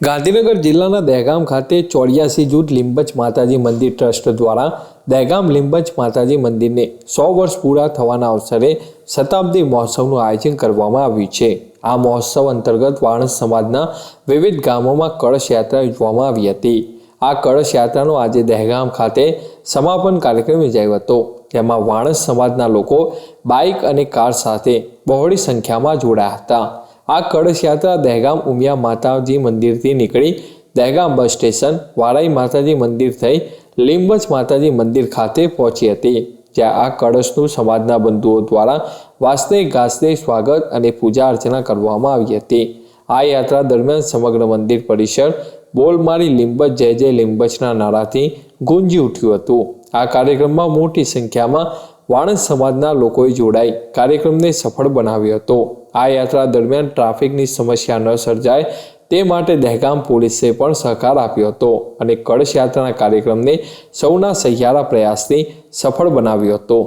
ગાંધીનગર જિલ્લાના દહેગામ ખાતે ચોર્યાસી જૂથ લીંબચ માતાજી મંદિર ટ્રસ્ટ દ્વારા દહેગામ લીંબચ માતાજી મંદિરને સો વર્ષ પૂરા થવાના અવસરે શતાબ્દી મહોત્સવનું આયોજન કરવામાં આવ્યું છે. આ મહોત્સવ અંતર્ગત વાણસ સમાજના વિવિધ ગામોમાં કળશ યાત્રા યોજવામાં આવી હતી. આ કળશ યાત્રાનો આજે દહેગામ ખાતે સમાપન કાર્યક્રમ યોજાયો હતો. જેમાં વાણસ સમાજના લોકો બાઇક અને કાર સાથે બહોળી સંખ્યામાં જોડાયા હતા. આ કળશ યાત્રા દહેગામ ઉમિયા માતાજી મંદિરથી નીકળી દહેગામ બસ સ્ટેશન વારાઈ માતાજી મંદિર થઈ લીંબજ માતાજી મંદિર ખાતે પહોંચી હતી, જ્યાં આ કળશનું સમાજના બંધુઓ દ્વારા વાસને ગાસને સ્વાગત અને પૂજા અર્ચના કરવામાં આવી હતી. આ યાત્રા દરમિયાન સમગ્ર મંદિર પરિસર બોલમારી લીંબજ જય જય લીંબજના નારાથી ગુંજી ઉઠ્યું હતું. આ કાર્યક્રમમાં મોટી સંખ્યામાં વાણંદ સમાજના લોકોએ જોડાઈ કાર્યક્રમને સફળ બનાવ્યો હતો. આ યાત્રા દરમિયાન ટ્રાફિકની સમસ્યા ન સર્જાય તે માટે દહેગામ પોલીસે પણ સહકાર આપ્યો હતો અને કળશ યાત્રાના કાર્યક્રમને સૌના સહિયારા પ્રયાસથી સફળ બનાવ્યો હતો.